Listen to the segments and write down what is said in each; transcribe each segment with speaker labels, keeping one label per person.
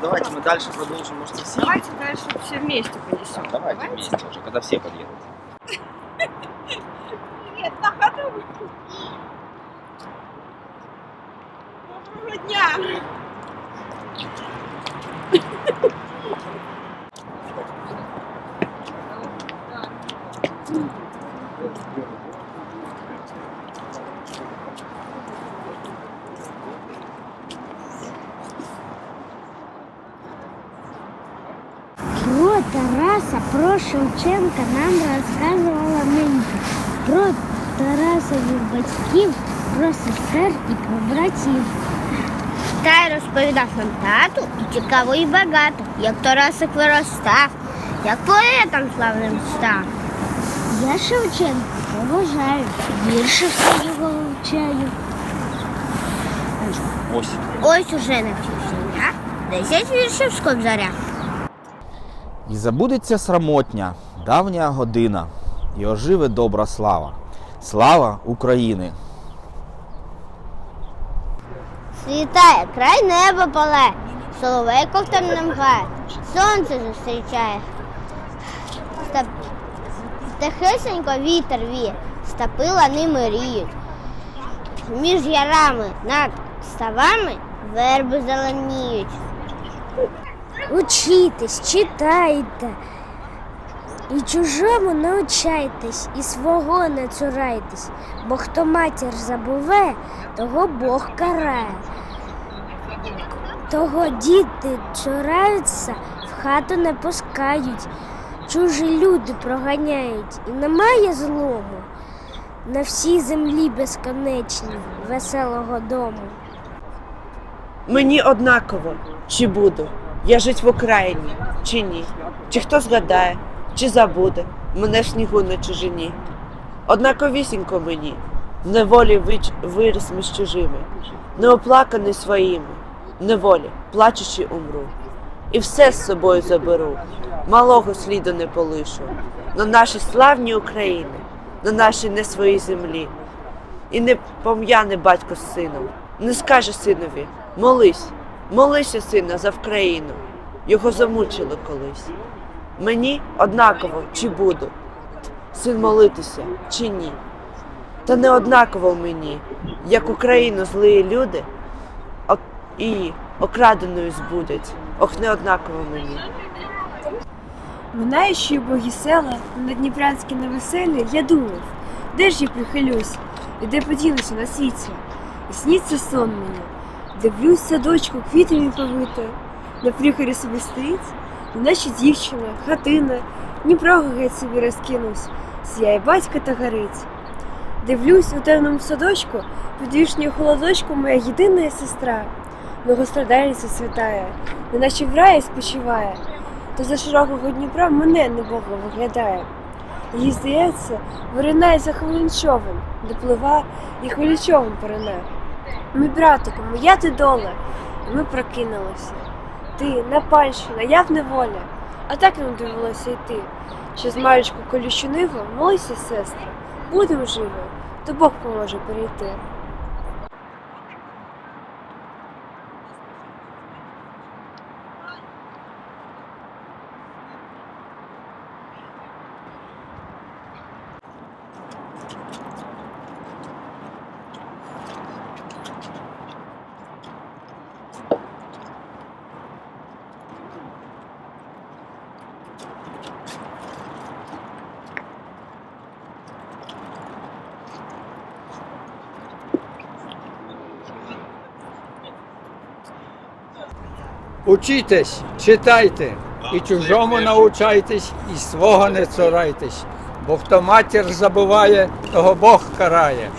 Speaker 1: Давайте мы дальше продолжим, может, все.
Speaker 2: Давайте дальше все вместе понесем.
Speaker 1: Давайте вместе уже, когда все подъедут.
Speaker 2: Нет, на ходу. Доброго дня.
Speaker 3: Тараса, про Шевченка нам розказувала ненька. Про Тарасових батьків, про сестер і про братів.
Speaker 4: Та й розповідав нам тату і цікаво і багато, як Тарасик виростав, як поетом славним став.
Speaker 3: Я Шевченка поважаю, вірші всі його вивчаю.
Speaker 1: Ось.
Speaker 4: Ось уже навчився я. Десять віршів з кобзаря.
Speaker 5: І забудеться срамотня, давня година, і оживе добра слава. Слава України!
Speaker 4: Світає, край неба пале, соловейко там нам грає, сонце зустрічає. Стап... Тихесенько вітер віє, стапила ними ріють. Між ярами над ставами верби зеленіють.
Speaker 3: Учітесь, читайте. І чужому навчайтесь, і свого не цурайтесь, бо хто матір забуве, того Бог карає. Того діти чураються, в хату не пускають, чужі люди проганяють, і немає злому на всій землі безконечній веселого дому.
Speaker 6: Мені однаково, чи буду я жить в Україні, чи ні, чи хто згадає, чи забуде? Мене в снігу на чужині. Однаковісінько мені, в неволі виріс між чужими, неоплаканий своїми, неволі, плачучи умру. І все з собою заберу, малого сліду не полишу, на нашій славній Україні, на нашій не своїй землі. І не пом'яне батько з сином, не скаже синові, молись, молися, сина, за Вкраїну. Його замучили колись. Мені однаково, чи буду син молитися, чи ні. Та не однаково мені, як Україну злії люди і окраденою збудять. Ох, не однаково мені.
Speaker 7: Минаючи богі села на Дніпрянській невеселі, я думав, де ж я прихилюсь, і де подінуся на світі. І сніться сон мені. Дивлюсь садочку, квітами повите, на прихорі собі стоїть, неначе дівчина, хатина, Дніпро геть собі розкинувся, сіяє батька та горить. Дивлюсь у темному садочку, під вішньою холодочку моя єдина сестра, многострадальниця святая, неначе в раї спочиває то за широкого Дніпра мене небого виглядає. Їй здається, виринає за хвилин човен, доплива і хвилі човен перене. Мій братику, моя ти доля, і ми прокинулися. Ти, напальщина, я в неволі, а так нам довелося йти. Що з малючку колючу ниву, молися, сестра, будемо живі, то Бог поможе перейти.
Speaker 8: Учітесь, читайте, і чужому научайтесь, і свого не цурайтесь. Бо хто матір забуває, того Бог карає.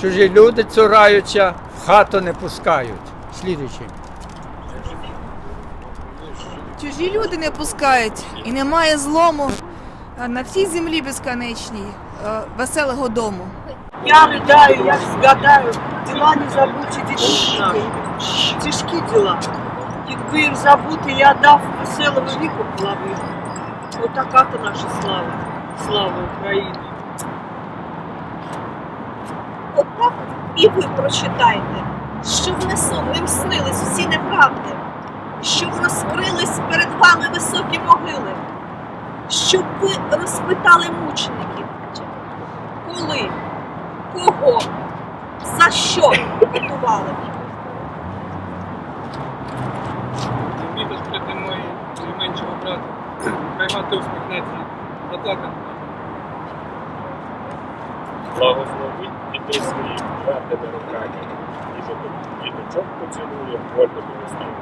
Speaker 8: Чужі люди цураються, в хату не пускають. Слідуючий.
Speaker 9: Чужі люди не пускають і немає злому на всій землі безконечній е, веселого дому.
Speaker 6: Я ридаю, я згадаю, діла не забуті дітей. Тяжкі діла. Якби їх забути, я дав веселого віку плави. Отака то наша слава. Слава Україні.
Speaker 2: Отак і ви прочитайте, що в несумним снились всі неправди. щоб розкрились перед вами високі могили, щоб ви розпитали мучеників, коли, кого, за що катували.
Speaker 10: Вміти сприти мої найменшого брата. Хай мати усміхнеться, заплакати.
Speaker 11: Благослови і ти своїх, я тебе руками, і тобі діточок поцілує, вольно милостиво.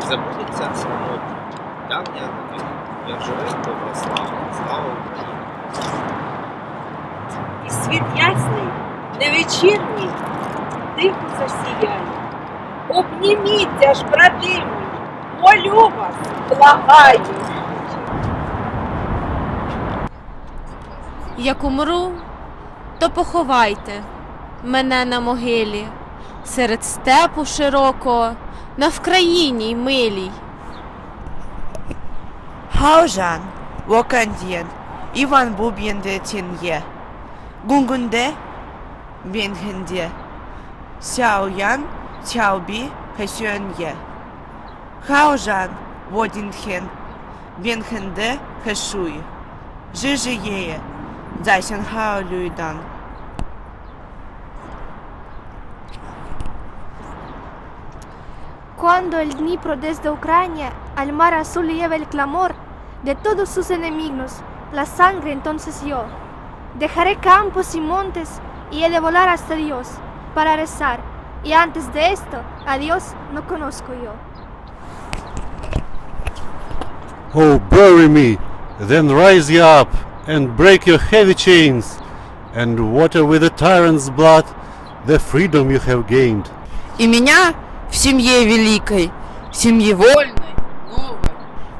Speaker 1: Забудеться самотня. Давня година. Я живе добра слава. Слава Україні.
Speaker 2: І світ ясний, не вечірній, тихо засіяє. Обніміться ж, брати мої, молю вас, благаю.
Speaker 12: Як умру, то поховайте мене на могилі, серед степу широкого, на Вкраїні й милій.
Speaker 6: Хаожан, Вокандien, Иван Бубьен де Тинье, Гунгунде, Бенхенде, Сяоян, Тяоби, Хэсюанье, Хаожан, Водинхен, Бенхенде, Хэшуй, Жижиее, Зайсен Хао Люйдан.
Speaker 13: Cuando el Dnipro desde Ucrania al mar azul lleva el clamor de todos sus enemigos, la sangre entonces yo dejaré campos y montes y he de volar hasta Dios para rezar. Y antes de esto, a Dios no conozco yo.
Speaker 14: Oh, bury me, then rise ye up, and break your heavy chains, and water with the tyrant's blood the freedom you have gained.
Speaker 6: И меня в семье великой, в семье вольной, новой.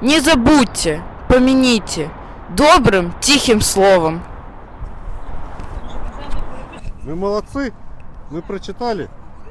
Speaker 6: Не забудьте, помяните добрым, тихим словом.
Speaker 14: Ви молодці, ми прочитали.